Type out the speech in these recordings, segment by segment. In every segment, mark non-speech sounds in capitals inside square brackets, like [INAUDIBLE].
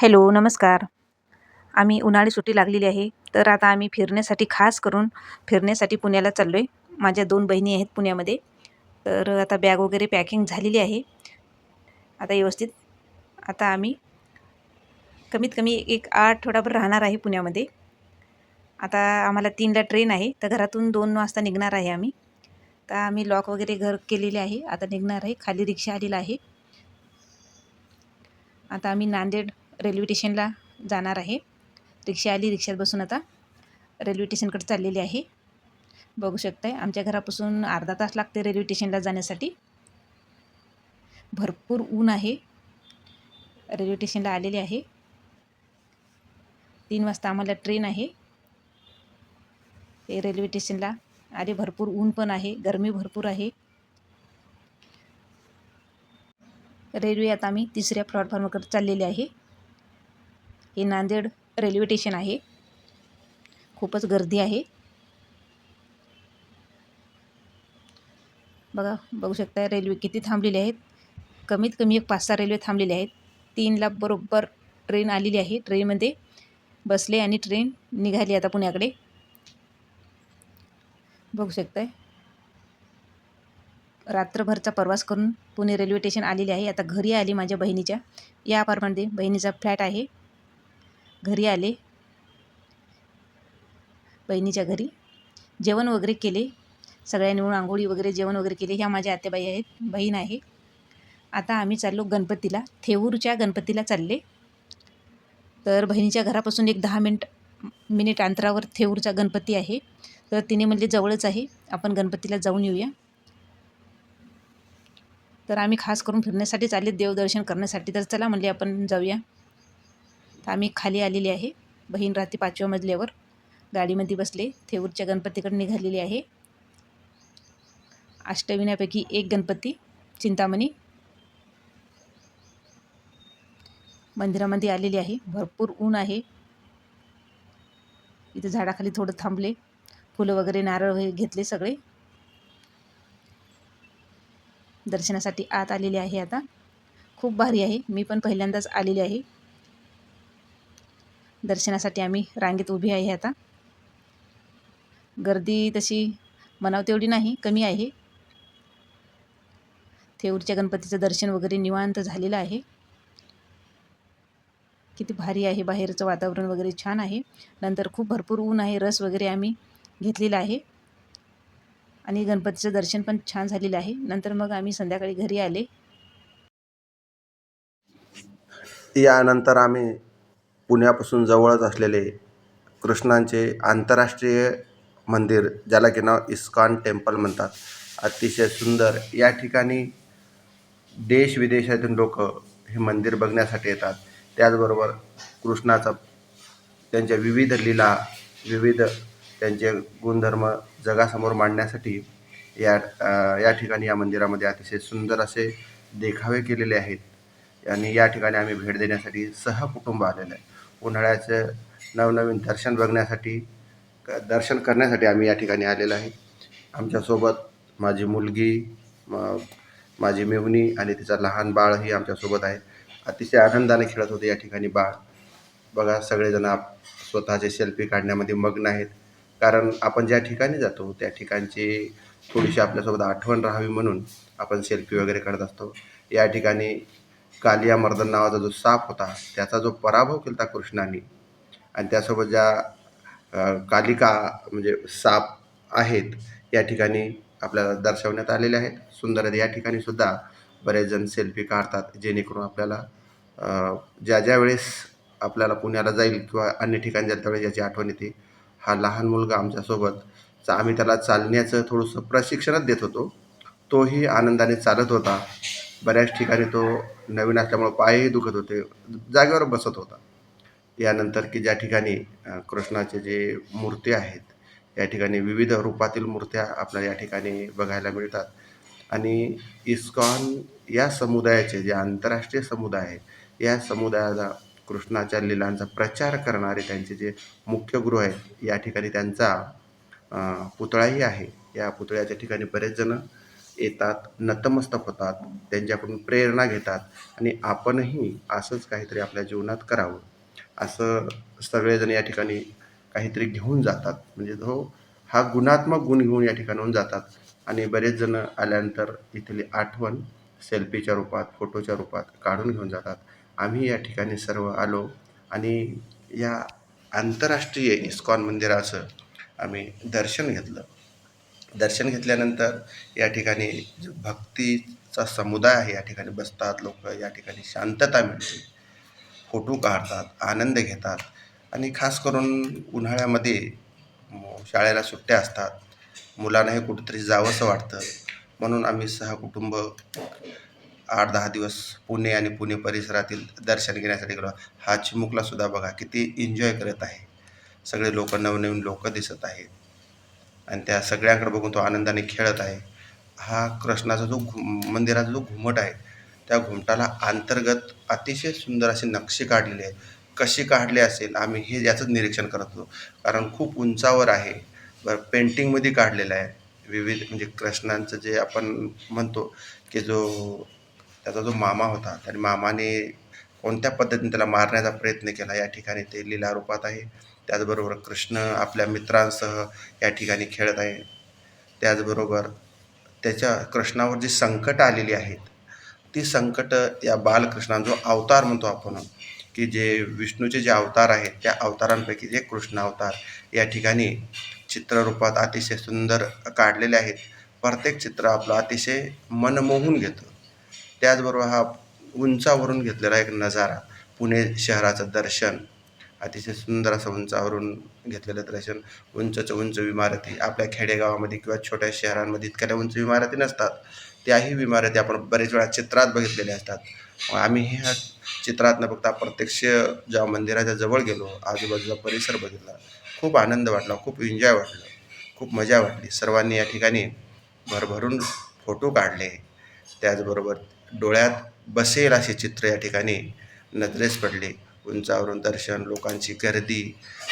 Hello नमस्कार. आम्ही उन्हाळी सुट्टी लागलेली आहे तर आता आम्ही फिरण्यासाठी खास करून फिरण्यासाठी पुण्याला चाललो आहे माझ्या दोन बहिणी आहेत पुण्यामध्ये तर आता बॅग वगैरे पॅकिंग झालेली आहे. आता व्यवस्थित आता आम्ही कमीत कमी एक आठवडाभर राहणार आहे पुण्यामध्ये. आता आम्हाला तीनला ट्रेन आहे तर घरातून दोन वाजता निघणार आहे आम्ही. तर आम्ही लॉक वगैरे घर केलेले आहे आता निघणार आहे खाली रिक्षा आलेला आहे. आता आम्ही नांदेड रेल्वे स्टेशनला जाणार आहे. रिक्षा आली रिक्षात बसून आता रेल्वे स्टेशनकडे चाललेली आहे. बघू शकताय आमच्या घरापासून अर्धा तास लागते रेल्वे स्टेशनला जाण्यासाठी. भरपूर ऊन आहे. रेल्वे स्टेशनला आलेले आहे. तीन वाजता आम्हाला ट्रेन आहे. ते रेल्वे स्टेशनला आले भरपूर ऊन पण आहे गरमी भरपूर आहे. रेल्वे आता आम्ही तिसऱ्या प्लॅटफॉर्मकडे चाललेले आहे. हे नांदेड रेल्वे स्टेशन आहे. खूपच गर्दी आहे. बघा बघू शकता रेल्वे किती थांबलेले आहेत. कमीत कमी एक पाच सहा रेल्वे थांबलेले आहेत. तीनला बरोबर ट्रेन आलेली आहे. ट्रेनमध्ये बसले आणि ट्रेन निघाली आता पुण्याकडे. बघू शकताय. रात्रभरचा प्रवास करून पुणे रेल्वे स्टेशन आलेले आहे. आता घरी आली माझ्या बहिणीच्या. या अपार्टमेंटमध्ये बहिणीचा फ्लॅट आहे. घरी आले. बहिणीच्या घरी. जेवण वगैरे केले. सगळ्यांनी मिळून आंघोळी वगैरे जेवण वगैरे केले. ह्या माझ्या आत्याबाई आहेत. बहीण आहे. आता आम्ही चाललो गणपतीला. थेऊरच्या गणपतीला चालले. तर बहिणीच्या घरापासून एक दहा मिनट मिनिट अंतरावर थेऊरचा गणपती आहे. तर तिने म्हणजे जवळच आहे. आपण गणपतीला जाऊन येऊया. तर आम्ही खास करून फिरण्यासाठी चालले. देवदर्शन करण्यासाठी. तर चला म्हणले आपण जाऊया. तर आम्ही खाली आलेली आहे. बहीण राहते पाचव्या मजल्यावर गाडीमध्ये बसले. थेऊरच्या गणपतीकडे निघालेली आहे. अष्टविण्यापैकी एक गणपती चिंतामणी मंदिरामध्ये आलेली आहे. भरपूर ऊन आहे. इथे झाडाखाली थोडं थांबले. फुलं वगैरे नारळ वगैरे घेतले सगळे. दर्शनासाठी आत आलेले आहे आता. खूप भारी आहे. मी पण पहिल्यांदाच आलेली आहे. दर्शनासाठी आम्ही रांगेत उभी आहे आता. गर्दी तशी म्हणावं तेवढी नाही कमी आहे. थेऊरच्या गणपतीचं दर्शन वगैरे निवांत झालेलं आहे. किती भारी आहे बाहेरचं वातावरण वगैरे छान आहे. नंतर खूप भरपूर ऊन आहे रस वगैरे आम्ही घेतलेला आहे. आणि गणपतीचं दर्शन पण छान झालेलं आहे. नंतर मग आम्ही संध्याकाळी घरी आले. यानंतर आम्ही पुण्यापासून जवळच असलेले कृष्णांचे आंतरराष्ट्रीय मंदिर ज्याला की नाव इस्कॉन टेम्पल म्हणतात. अतिशय सुंदर. या ठिकाणी देश विदेशातून लोक हे मंदिर बघण्यासाठी येतात. त्याचबरोबर कृष्णाचा त्यांच्या विविध लीला विविध त्यांचे गुणधर्म जगासमोर मांडण्यासाठी या या ठिकाणी या मंदिरामध्ये अतिशय सुंदर असे देखावे केलेले आहेत. आणि या ठिकाणी आम्ही भेट देण्यासाठी सहकुटुंब आलेलं आहे. उन्हाळ्याचं नवनवीन दर्शन बघण्यासाठी दर्शन करण्यासाठी आम्ही या ठिकाणी आलेलो आहे. आमच्यासोबत माझी मुलगी म माझी मेवणी आणि तिचा लहान बाळही आमच्यासोबत आहे. अतिशय आनंदाने खेळत होते या ठिकाणी बाळ. बघा सगळेजण आप स्वतःचे सेल्फी काढण्यामध्ये मग्न आहेत. कारण आपण ज्या ठिकाणी जातो त्या ठिकाणची थोडीशी आपल्यासोबत आठवण राहावी म्हणून आपण सेल्फी वगैरे काढत असतो. या ठिकाणी कालिया मर्दन नावाचा जो साप होता त्याचा जो पराभव केला होता कृष्णाने आणि त्यासोबत ज्या कालिका म्हणजे साप आहेत या ठिकाणी आपल्याला दर्शवण्यात आलेले आहेत. सुंदर आहेत. या ठिकाणी सुद्धा बरेच जण सेल्फी काढतात जेणेकरून आपल्याला ज्या ज्या वेळेस आपल्याला पुण्याला जाईल किंवा अन्य ठिकाणी जाईल त्यावेळेस याची आठवण येते. हा लहान मुलगा आमच्यासोबत आम्ही त्याला चालण्याचं थोडंसं प्रशिक्षणच देत होतो. तोही आनंदाने चालत होता. बऱ्याच ठिकाणी तो नवीन असल्यामुळं पायही दुखत होते. जागेवर बसत होता. यानंतर की ज्या ठिकाणी कृष्णाचे जे मूर्ती आहेत या ठिकाणी विविध रूपातील मूर्त्या आपल्याला या ठिकाणी बघायला मिळतात. आणि इस्कॉन या समुदायाचे जे आंतरराष्ट्रीय समुदाय आहे या समुदायाला कृष्णाच्या लिलांचा प्रचार करणारे त्यांचे जे मुख्य गृह आहेत या ठिकाणी त्यांचा पुतळाही आहे. या पुतळ्याच्या ठिकाणी बरेच जण येतात नतमस्तक होतात त्यांच्याकडून प्रेरणा घेतात आणि आपणही असंच काहीतरी आपल्या जीवनात करावं. असं सगळेजण या ठिकाणी काहीतरी घेऊन जातात. म्हणजे तो हा गुणात्मक गुण घेऊन या ठिकाणाहून जातात. आणि बरेच जण आल्यानंतर इथली आठवण सेल्फीच्या रूपात फोटोच्या रूपात काढून घेऊन जातात. आम्ही या ठिकाणी सर्व आलो आणि या आंतरराष्ट्रीय इस्कॉन मंदिराचं आम्ही दर्शन घेतलं. दर्शन घेतल्यानंतर या ठिकाणी भक्तीचा समुदाय आहे या ठिकाणी बसतात लोक या ठिकाणी शांतता मिळते. फोटो काढतात आनंद घेतात आणि खास करून उन्हाळ्यामध्ये शाळेला सुट्ट्या असतात. मुलांनाही कुठेतरी जावंसं वाटतं. म्हणून आम्ही सहा कुटुंब आठ दहा दिवस पुणे आणि पुणे परिसरातील दर्शन घेण्यासाठी गेलो. हा चिमुकला सुद्धा बघा किती एन्जॉय करत आहे. सगळे लोक नवनवीन लोक दिसत आहेत. आणि त्या सगळ्यांकडे बघून तो आनंदाने खेळत आहे. हा कृष्णाचा जो घुम मंदिराचा जो घुमट आहे त्या घुमटाला अंतर्गत अतिशय सुंदर अशी नक्षी काढलेली आहे कशी काढली असेल आम्ही हे याचंच निरीक्षण करत होतो. कारण खूप उंचावर आहे. बरं पेंटिंगमध्ये काढलेलं आहे. विविध म्हणजे कृष्णांचं जे आपण म्हणतो की जो त्याचा जो मामा होता त्या मामाने कोणत्या पद्धतीने त्याला मारण्याचा प्रयत्न केला या ठिकाणी ते लीला रूपात आहे. त्याचबरोबर कृष्ण आपल्या मित्रांसह या ठिकाणी खेळत आहे. त्याचबरोबर त्याच्या कृष्णावर जी संकटं आलेली आहेत ती संकटं या बालकृष्णाचा जो अवतार म्हणतो आपण की जे विष्णूचे जे अवतार आहेत त्या अवतारांपैकी जे कृष्ण अवतार या ठिकाणी चित्ररूपात अतिशय सुंदर काढलेले आहेत. प्रत्येक चित्र आपलं अतिशय मनमोहून घेतं. त्याचबरोबर हा उंचावरून घेतलेला एक नजारा पुणे शहराचं दर्शन अतिशय सुंदर असं उंचावरून घेतलेलं दर्शन. उंचच उंच इमारती आपल्या खेडेगावामध्ये किंवा छोट्या शहरांमध्ये इतक्या उंच इमारती नसतात. त्याही इमारती आपण बरेच वेळा चित्रात बघितलेल्या असतात. मग आम्ही ह्या चित्रात न बघता प्रत्यक्ष ज्या मंदिराच्या जवळ गेलो आजूबाजूचा परिसर बघितला. खूप आनंद वाटला खूप एन्जॉय वाटलं खूप मजा वाटली. सर्वांनी या ठिकाणी भरभरून फोटो काढले. त्याचबरोबर डोळ्यात बसेल असे चित्र या ठिकाणी नजरेस पडले. उंचावरून दर्शन लोकांची गर्दी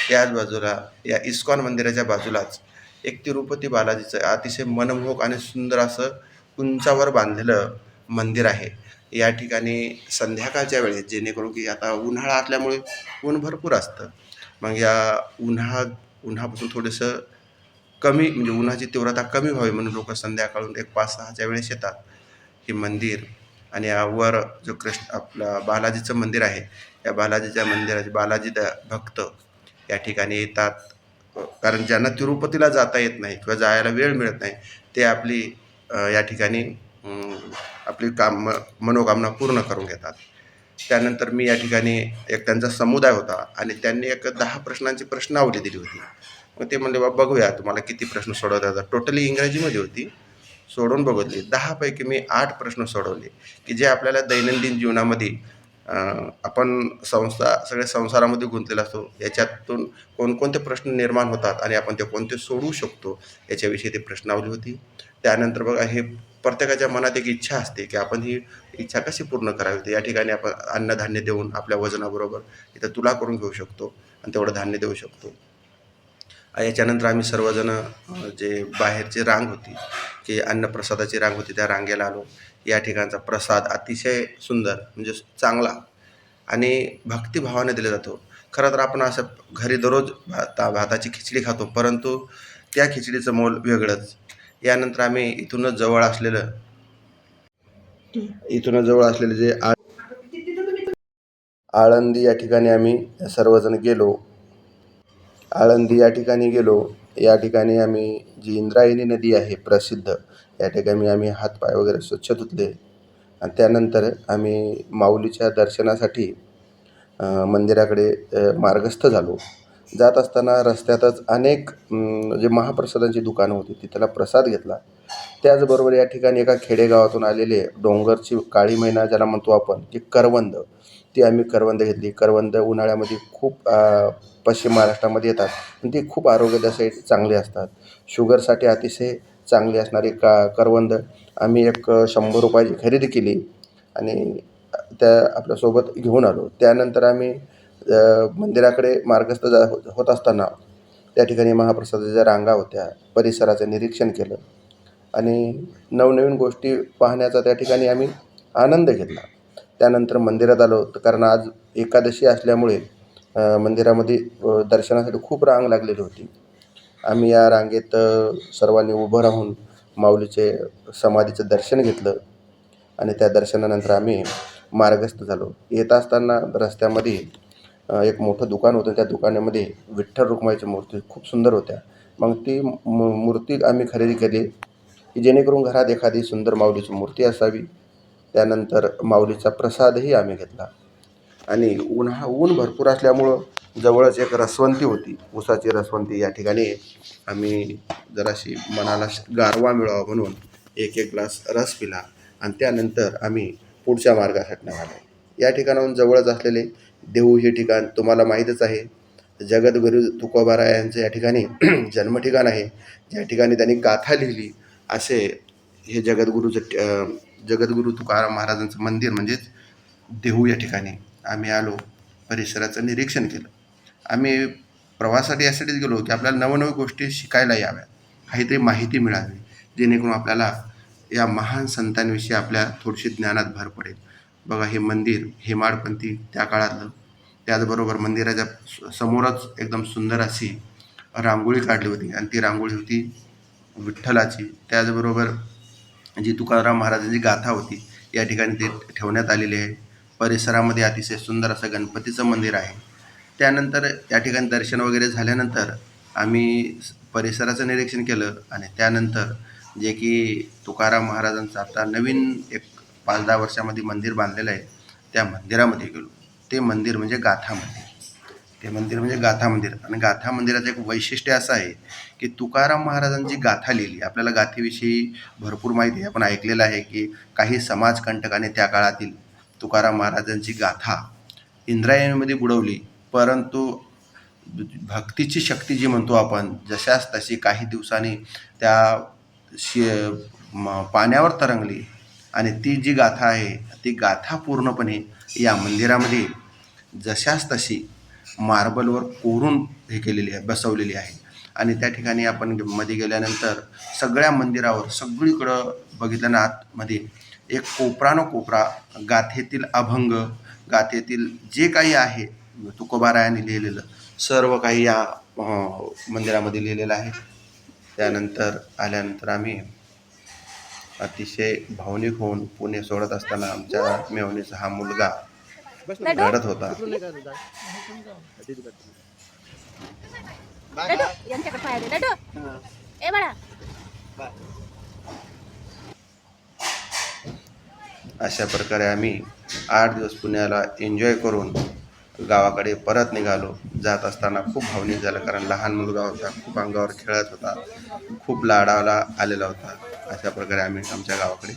त्याच बाजूला या इस्कॉन मंदिराच्या बाजूलाच एक तिरुपती बालाजीचं अतिशय मनमोहक आणि सुंदर असं उंचावर बांधलेलं मंदिर आहे. या ठिकाणी संध्याकाळच्या वेळेस जेणेकरून की आता उन्हाळा असल्यामुळे ऊन भरपूर असतं. मग या उन्हा उन्हापासून थोडंसं कमी म्हणजे उन्हाची तीव्रता कमी व्हावी म्हणून लोक संध्याकाळून एक पाच सहाच्या वेळेस येतात. हे मंदिर आणि यावर जो कृष्ण आपला बालाजीचं मंदिर आहे या बालाजीच्या मंदिराचे बालाजी द भक्त या ठिकाणी येतात. कारण ज्यांना तिरुपतीला जाता येत नाही किंवा जायला वेळ मिळत नाही ते आपली या ठिकाणी आपली काम मनोकामना पूर्ण करून घेतात. त्यानंतर मी या ठिकाणी एक त्यांचा समुदाय होता आणि त्यांनी एक दहा प्रश्नांची प्रश्नावली दिली होती. मग ते म्हणले बा बघूया तुम्हाला किती प्रश्न सोडवता येतात. टोटली इंग्रजीमध्ये होती. सोडून बघितली. दहापैकी मी आठ प्रश्न सोडवले की जे आपल्याला दैनंदिन जीवनामध्ये आपण संस्था सगळ्या संसारामध्ये गुंतलेला असतो. याच्यातून कोणकोणते प्रश्न निर्माण होतात आणि आपण ते कोणते सोडवू शकतो याच्याविषयी ती प्रश्नावली होती. त्यानंतर बघा हे प्रत्येकाच्या मनात एक इच्छा असते की आपण ही इच्छा कशी पूर्ण करावी? होती या ठिकाणी आपण अन्नधान्य देऊन आपल्या वजनाबरोबर इथं तुला करून घेऊ शकतो आणि तेवढं धान्य देऊ शकतो. याच्यानंतर आम्ही सर्वजण जे बाहेरची रांग होती की अन्नप्रसादाची रांग होती त्या रांगेला आलो. या ठिकाणचा प्रसाद अतिशय सुंदर म्हणजे चांगला आणि भक्तिभावाने दिला जातो. खरं तर आपण असं घरी दररोज भाता भाताची खिचडी खातो परंतु त्या खिचडीचं मोल वेगळंच. यानंतर आम्ही इथूनच जवळ असलेलं इथूनच जवळ असलेले जे आळंदी या ठिकाणी आम्ही सर्वजण गेलो. आळंदी या ठिकाणी गेलो. या ठिकाणी आम्ही जी इंद्रायणी नदी आहे प्रसिद्ध या ठिकाणी आम्ही हातपाय वगैरे स्वच्छ धुतले. आणि त्यानंतर आम्ही माऊलीच्या दर्शनासाठी मंदिराकडे मार्गस्थ झालो. जात असताना रस्त्यातच अनेक जे महाप्रसादांची दुकानं होती तिथला प्रसाद घेतला. त्याचबरोबर या ठिकाणी एका खेडेगावातून आलेले डोंगरची काळी मैना ज्याला म्हणतो आपण ती करवंद. ती आम्ही करवंद घेतली. करवंद उन्हाळ्यामध्ये खूप पश्चिम महाराष्ट्रामध्ये येतात. आणि ती खूप आरोग्यासाठी चांगली असतात. शुगरसाठी अतिशय चांगली असणारी का करवंद. आम्ही एक शंभर रुपयाची खरेदी केली आणि त्या आपल्यासोबत घेऊन आलो. त्यानंतर आम्ही मंदिराकडे मार्गस्थ जा होत असताना त्या ठिकाणी महाप्रसादाच्या रांगा होत्या. परिसराचं निरीक्षण केलं. आणि नवनवीन गोष्टी पाहण्याचा त्या ठिकाणी आम्ही आनंद घेतला. त्यानंतर मंदिरात आलो तर कारण आज एकादशी असल्यामुळे मंदिरामध्ये दर्शनासाठी खूप रांग लागलेली होती. आम्ही या रांगेत सर्वांनी उभं राहून माऊलीचे समाधीचं दर्शन घेतलं आणि त्या दर्शनानंतर आम्ही मार्गस्थ झालो. येत असताना रस्त्यामध्ये एक मोठं दुकान होतं. त्या दुकानामध्ये विठ्ठल रुक्माईची मूर्ती खूप सुंदर होत्या. मग ती मूर्ती आम्ही खरेदी केली. की जेणेकरून घरात एखादी सुंदर माऊलीची मूर्ती असावी. त्यानंतर माऊलीचा प्रसादही आम्ही घेतला. आणि उन्हा ऊन भरपूर असल्यामुळं जवळच एक रसवंती होती. उसाची रसवंती या ठिकाणी आम्ही जराशी मनाला श- गारवा मिळावा म्हणून एक एक ग्लास रस पिला आणि त्यानंतर आम्ही पुढच्या मार्गासाठी निघालो. या ठिकाणाहून जवळच असलेले देहू हे ठिकाण तुम्हाला माहीतच आहे. जगद्गुरू तुकोबारा यांचं या ठिकाणी [CLEARS THROAT] जन्मठिकाण आहे. ज्या ठिकाणी त्यांनी गाथा लिहिली. असे हे जगद्गुरूचं ट- जगद्गुरू तुकाराम महाराजांचं मंदिर म्हणजेच देहू या ठिकाणी आम्ही आलो परिसराचं निरीक्षण केलं. आम्ही प्रवासासाठी यासाठीच गेलो की आपल्याला नवनवीन गोष्टी शिकायला याव्या काहीतरी माहिती मिळावी जेणेकरून आपल्याला या महान संतांविषयी आपल्या थोडीशी ज्ञानात भर पडेल. बघा हे मंदिर हेमाडपंथी त्या काळातलं. त्याचबरोबर मंदिराच्या समोरच एकदम सुंदर अशी रांगोळी काढली होती आणि ती रांगोळी होती विठ्ठलाची. त्याचबरोबर जी तुकाराम महाराजांची गाथा होती या ठिकाणी ते ठेवण्यात आलेली आहे. परिसरामध्ये अतिशय सुंदर असं गणपतीचं मंदिर आहे. त्यानंतर या ठिकाणी दर्शन वगैरे झाल्यानंतर आम्ही परिसराचं निरीक्षण केलं आणि त्यानंतर जे की तुकाराम महाराजांचं आता नवीन एक पाच दहा वर्षामध्ये मंदिर बांधलेलं आहे त्या मंदिरामध्ये गेलो. ते मंदिर म्हणजे गाथा मंदिर ते मंदिर म्हणजे गाथा मंदिर. आणि गाथा मंदिराचं एक वैशिष्ट्य असं आहे की तुकाराम महाराजांची गाथा लिहिली. आपल्याला गाथेविषयी भरपूर माहिती आहे. आपण ऐकलेलं आहे की काही समाजकंटकाने त्या काळातील तुकाराम महाराजांची गाथा इंद्रायणीमध्ये बुडवली. परंतु भक्तीची शक्ती जी म्हणतो आपण जशास तशी काही दिवसांनी त्या शि पाण्यावर तरंगली आणि ती जी गाथा आहे ती गाथा पूर्णपणे या मंदिरामध्ये जशास तशी मार्बलवर कोरून हे केलेली आहे बसवलेली आहे. आणि त्या ठिकाणी आपण मध्ये गेल्यानंतर सगळ्या मंदिरावर सगळीकडं बघितलं ना आतमध्ये एक कोपरानो कोपरा गाथेतील अभंग गाथेतील जे काही आहे तुकोबारायाने लिहिलेलं सर्व काही या मंदिरामध्ये लिहिलेलं आहे. त्यानंतर आल्यानंतर आम्ही अतिशय भावनिक होऊन पुणे सोडत असताना आमच्या मेवणीचा हा मुलगा रडत होता. लड्डू यांच्याकडे पाय दे लड्डू ए बाळा. अशा प्रकारे आम्ही आठ दिवस पुण्याला एन्जॉय करून गावाकडे परत निघालो. जात असताना खूप भावनिक झालं कारण लहान मुलगा होता खूप अंगावर खेळत होता खूप लाडाला आलेला होता. अशा प्रकारे आम्ही आमच्या गावाकडे